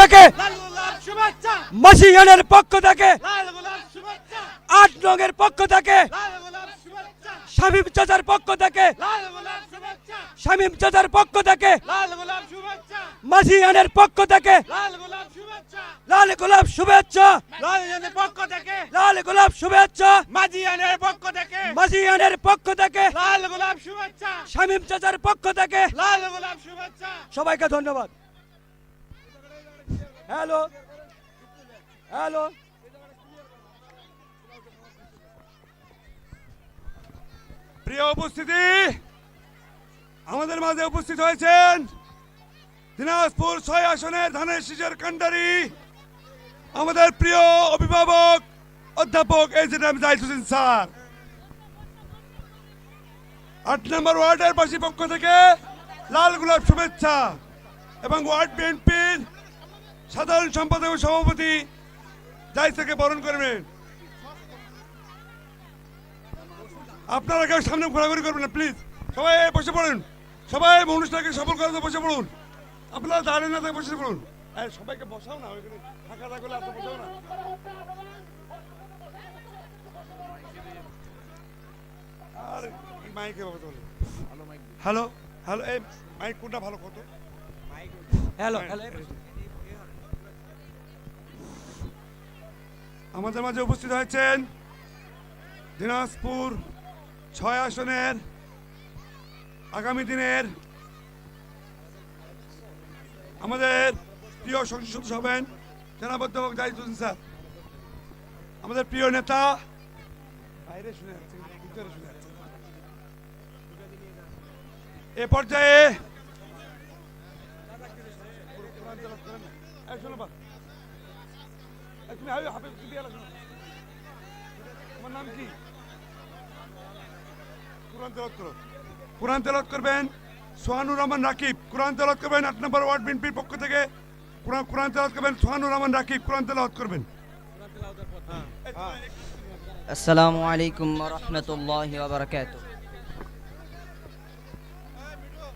থেকে মাসিয়ানের পক্ষ থেকে আট রঙের পক্ষ থেকে লাল গোলাপ শুভেচ্ছা। শামীম চাচার পক্ষ থেকে লাল গোলাপ শুভেচ্ছা। শামীম চাচার পক্ষ থেকে লাল গোলাপ শুভেচ্ছা। মাসিয়ানের পক্ষ থেকে লাল গোলাপ শুভেচ্ছা। লাল গোলাপ শুভেচ্ছা। লাল পক্ষ থেকে লাল গোলাপ শুভেচ্ছা। মাজিয়ানের পক্ষ থেকে মাসিয়ানের পক্ষ থেকে লাল গোলাপ শুভেচ্ছা। শামীম চাচার পক্ষ থেকে লাল গোলাপ শুভেচ্ছা। সবাইকে ধন্যবাদ। হ্যালো হ্যালো প্রিয় উপস্থিতি, আমাদের মাঝে উপস্থিত হয়েছেন দিনাজপুর ছয় আসনের ধানের শীষের কান্ডারি আমাদের প্রিয় অভিভাবক অধ্যাপক নাম জাহিদ হোসেন স্যার। আট নম্বর ওয়ার্ডের বাসী পক্ষ থেকে লাল গোলাপ শুভেচ্ছা এবং ওয়ার্ড বিএনপির সাধারণ সম্পাদক সভাপতি থেকে বরণ করবেন। আপনারা কেউ সামনে ঘোরাঘুরি করবেন না প্লিজ সবাই বসে পড়ুন। সবাই অনুষ্ঠানকে সফল করাতে বসে পড়ুন। আপনারা দাঁড়িয়ে না থাকে বসে পড়ুন। আরে সবাইকে বসাও না ওইখানে ফাঁকা থাকলে এত বসাও না। মাইকে হ্যালো হ্যালো এই মাইক কোনটা ভালো কত? হ্যালো হ্যালো আমাদের মাঝে উপস্থিত হয়েছেন দিনাজপুর ছয় আসনের আগামী দিনের আমাদের প্রিয় সংসদ সদস্য হবেন জনাব অধ্যাপক দায়িত্ব স্যার আমাদের প্রিয় নেতা, বাইরে শুনে। এ পর্যায়ে এই শোনো বা। এই তুমি হাবিব- হাবিব, তুমি এলা শোনো। তোমার নাম কি কোরআন তেলাওয়াত করো কোরআন তেলাওয়াত করবেন সোহানুর রহমান রাকিব কোরআন তেলাওয়াত করবেন আট নম্বর ওয়ার্ড বিএনপির পক্ষ থেকে কোরআন কোরআন তেলাওয়াত করবেন সোহানুর রহমান রাকিব কোরআন তেলাওয়াত করবেন السلام عليكم ورحمة الله وبركاته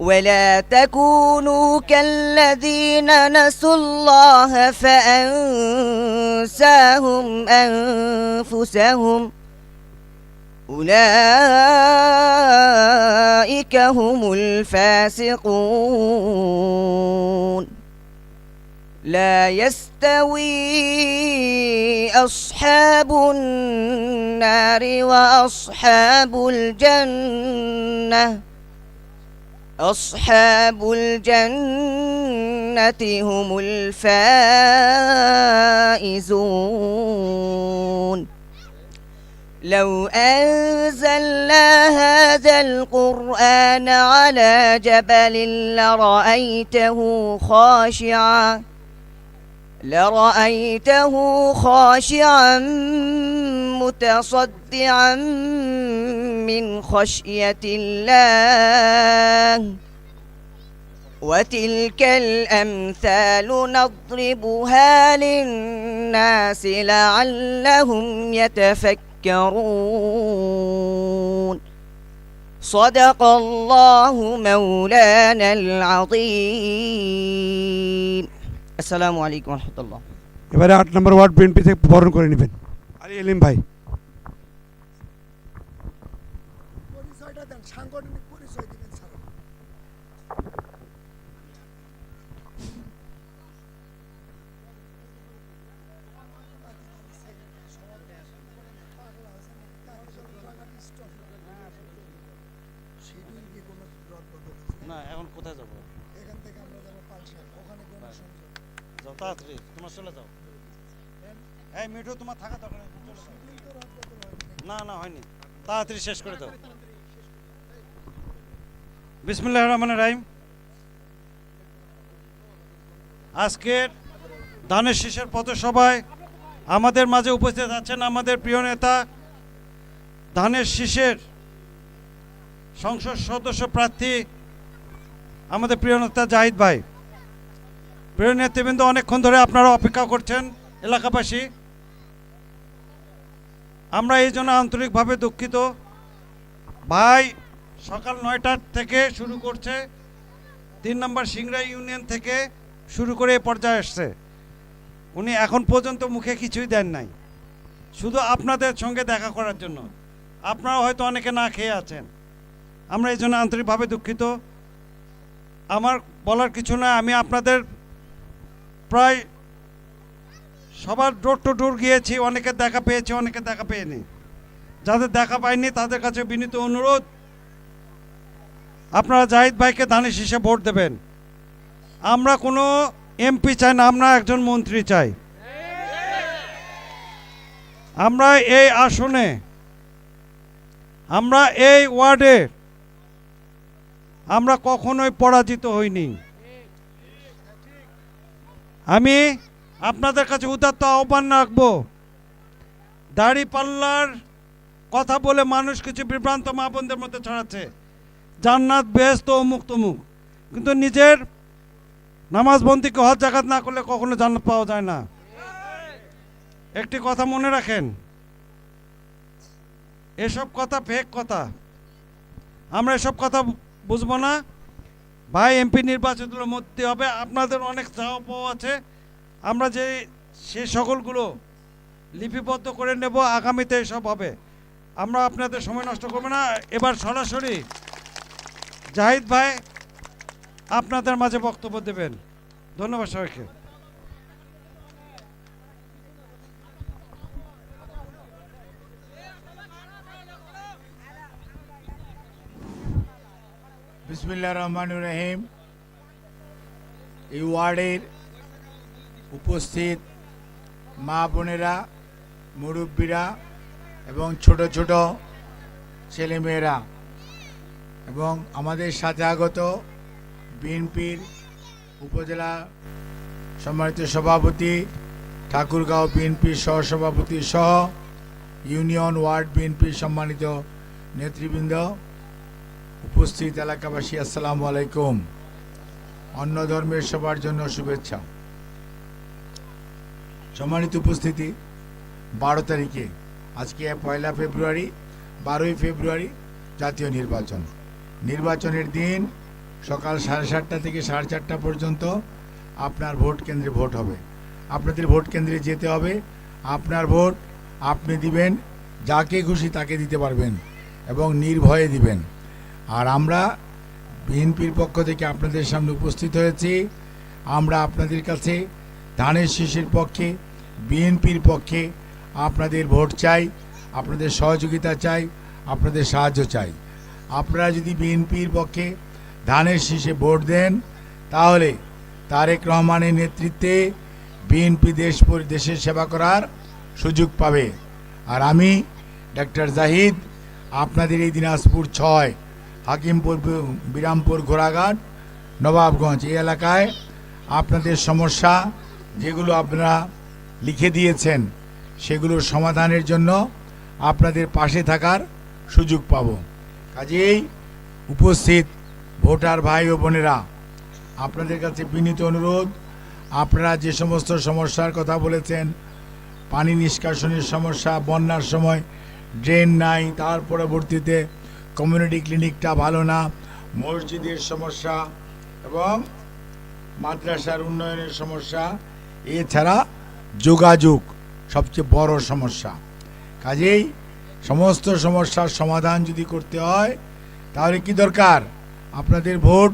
ولا تكونوا كالذين نسوا الله فأنساهم أنفسهم أولئك هم الفاسقون لا يستوي أصحاب النار وأصحاب الجنة أصحاب الجنة هم الفائزون. لو أنزلنا هذا القرآن على جبل لرأيته خاشعا لرأيته خاشعا متصدعا من خشية الله. وتلك الأمثال نضربها للناس لعلهم يتفكرون. صدق الله مولانا العظيم. আসসালামু আলাইকুম রহমতুল্লাহ। এবারে আট নম্বর ওয়ার্ড বিএনপি থেকে বরণ করে নেবেন। আলী এলিম ভাই। পরিচয়টা দেন সাংগঠনিক পরিচয় দিবেন স্যার। এই মিঠু, তোমার থাকা দরকার না না, হয়নি। তাড়াতাড়ি শেষ করে দাও। বিসমুল্লাহ রহমান রাহিম। আজকের ধানের শীষের পথসভায় আমাদের মাঝে উপস্থিত আছেন আমাদের প্রিয় নেতা ধানের শীষের সংসদ সদস্য প্রার্থী আমাদের প্রিয় নেতা জাহিদ ভাই। প্রিয় নেতৃবৃন্দ, অনেকক্ষণ ধরে আপনারা অপেক্ষা করছেন এলাকাবাসী। আমরা এই জন্য আন্তরিকভাবে দুঃখিত। ভাই, সকাল নয়টার থেকে শুরু করছে, তিন নম্বর সিংড়া ইউনিয়ন থেকে শুরু করে এ পর্যায়ে আসছে। উনি এখন পর্যন্ত মুখে কিছুই দেন নাই। শুধু আপনাদের সঙ্গে দেখা করার জন্য। আপনারা হয়তো অনেকে না খেয়ে আছেন। আমরা এই জন্য আন্তরিকভাবে দুঃখিত। আমার বলার কিছু না, আমি আপনাদের প্রায় সবার ডোর টু ডোর গিয়েছি, অনেকে দেখা পেয়েছি, অনেকে দেখা পেয়নি। যাদের দেখা পায়নি তাদের কাছে বিনীত অনুরোধ, আপনারা জাহিদ ভাইকে ধানের শীষে ভোট দেবেন। আমরা কোনো এমপি চাই না, আমরা একজন মন্ত্রী চাই। আমরা এই আসনে, আমরা এই ওয়ার্ডে, আমরা কখনোই পরাজিত হইনি। আমি আপনাদের কাছে উদাত্ত আহ্বান রাখব। দাড়ি পাল্লার কথা বলে মানুষ কিছু বিভ্রান্ত মা বোনদের মধ্যে ছড়াচ্ছে। জান্নাত বেহেস্ত অমুক তমুক। কিন্তু নিজের নামাজ বন্দিকে হজ জাকাত না করলে কখনো জান্নাত পাওয়া যায় না। একটি কথা মনে রাখেন, এসব কথা ফেক কথা। আমরা এসব কথা বুঝব না। ভাই, এমপি নির্বাচিত মধ্যে হবে। আপনাদের অনেক চাওয়া পাওয়া আছে। আমরা যে সে সকলগুলো লিপিবদ্ধ করে নেব, আগামীতে সব হবে। আমরা আপনাদের সময় নষ্ট করব না। এবার সরাসরি জাহিদ ভাই আপনাদের মাঝে বক্তব্য দেবেন। ধন্যবাদ সবাইকে। বিসমিল্লা রহমান রহিম। এই ওয়ার্ডের উপস্থিত মা বোনেরা, মুরব্বীরা এবং ছোট ছোট ছেলেমেয়েরা এবং আমাদের সাথে আগত বিএনপির উপজেলা সম্মানিত সভাপতি, ঠাকুরগাঁও বিএনপির সহসভাপতি সহ ইউনিয়ন ওয়ার্ড বিএনপির সম্মানিত নেতৃবৃন্দ, উপস্থিত এলাকাবাসী, আসসালামু আলাইকুম। অন্য ধর্মের সবার জন্য শুভেচ্ছা। সম্মানিত উপস্থিতি, বারো তারিখে, আজকে পয়লা ফেব্রুয়ারি, বারোই ফেব্রুয়ারি জাতীয় নির্বাচন। নির্বাচনের দিন সকাল সাড়ে সাতটা থেকে সাড়ে চারটা পর্যন্ত আপনার ভোট কেন্দ্রে ভোট হবে। আপনাদের ভোট কেন্দ্রে যেতে হবে। আপনার ভোট আপনি দিবেন, যাকে খুশি তাকে দিতে পারবেন এবং নির্ভয়ে দিবেন। আর আমরা বিএনপির পক্ষ থেকে আপনাদের সামনে উপস্থিত হয়েছি। আমরা আপনাদের কাছে ধানের শীষের পক্ষে বিএনপির পক্ষে আপনাদের ভোট চাই, আপনাদের সহযোগিতা চাই, আপনাদের সাহায্য চাই। আপনারা যদি বিএনপির পক্ষে ধানের শীষে ভোট দেন, তাহলে তারেক রহমানের নেতৃত্বে বিএনপি দেশ দেশের সেবা করার সুযোগ পাবে। আর আমি, ডাক্তার জাহিদ, আপনাদের এই দিনাজপুর ছয়, হাকিমপুর, বিরামপুর, ঘোড়াঘাট, নবাবগঞ্জ এই এলাকায় আপনাদের সমস্যা যেগুলো আপনারা লিখে দিয়েছেন। সেগুলোর সমাধানের জন্য আপনাদের পাশে থাকার সুযোগ পাব। কাজেই উপস্থিত ভোটার ভাই ও বোনেরা, আপনাদের কাছে বিনীত অনুরোধ, আপনারা যে সমস্ত সমস্যার কথা বলেছেন, পানি নিষ্কাশনের সমস্যা, বন্যার সময় ড্রেন নাই, তার পরবর্তীতে কমিউনিটি ক্লিনিকটা ভালো না, মসজিদের সমস্যা এবং মাদ্রাসার উন্নয়নের সমস্যা, এছাড়া যোগাযোগ সবচেয়ে বড় সমস্যা। কাজেই সমস্ত সমস্যার সমাধান যদি করতে হয়, তাহলে কি দরকার? আপনাদের ভোট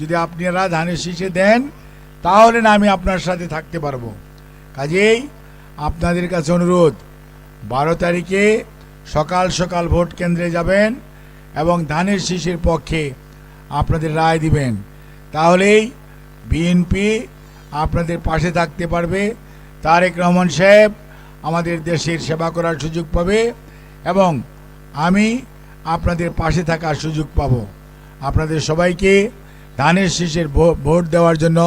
যদি আপনারা ধানের শীষে দেন, তাহলে না আমি আপনার সাথে থাকতে পারব। কাজেই আপনাদের কাছে অনুরোধ, বারো তারিখে সকাল সকাল ভোট কেন্দ্রে যাবেন এবং ধানের শীষের পক্ষে আপনাদের রায় দিবেন। তাহলেই বিএনপি আপনাদের পাশে থাকতে পারবে তারেক রহমান সাহেব আমাদের দেশের সেবা করার সুযোগ পাবে এবং আমি আপনাদের পাশে থাকার সুযোগ পাব। আপনাদের সবাইকে ধানের শীষের ভোট দেওয়ার জন্য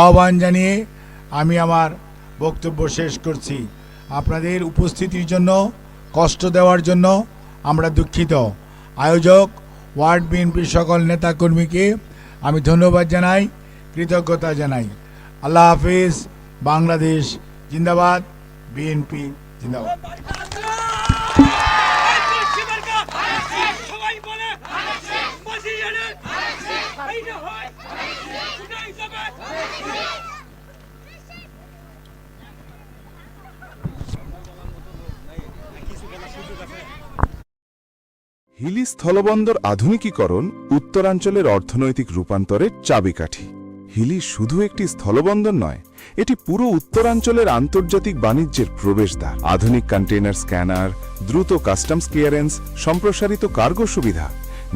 আহ্বান জানিয়ে আমি আমার বক্তব্য শেষ করছি। আপনাদের উপস্থিতির জন্য, কষ্ট দেওয়ার জন্য আমরা দুঃখিত। আয়োজক, ওয়ার্ড বিএনপির সকল নেতাকর্মীকে আমি ধন্যবাদ জানাই, কৃতজ্ঞতা জানাই। আল্লাহ হাফিজ। বাংলাদেশ জিন্দাবাদ বিএনপি জিন্দাবাদ। হিলি স্থলবন্দর আধুনিকীকরণ উত্তরাঞ্চলের অর্থনৈতিক রূপান্তরের চাবিকাঠি। হিলি শুধু একটি স্থলবন্দর নয়, এটি পুরো উত্তরাঞ্চলের আন্তর্জাতিক বাণিজ্যের প্রবেশদ্বার। আধুনিক কন্টেইনার স্ক্যানার, দ্রুত কাস্টমস ক্লিয়ারেন্স, সম্প্রসারিত কার্গো সুবিধা,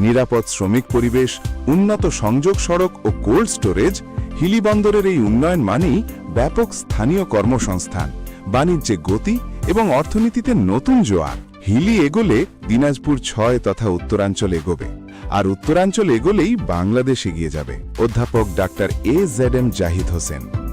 নিরাপদ শ্রমিক পরিবেশ, উন্নত সংযোগ সড়ক ও কোল্ড স্টোরেজ, হিলি বন্দরের এই উন্নয়ন মানেই ব্যাপক স্থানীয় কর্মসংস্থান, বাণিজ্যে গতি এবং অর্থনীতিতে নতুন জোয়ার। হিলি এগোলে দিনাজপুর ছয় তথা উত্তরাঞ্চল এগোবে। আর উত্তরাঞ্চল এগোলেই বাংলাদেশ এগিয়ে যাবে। অধ্যাপক doctor A Z M Zahid Hossain.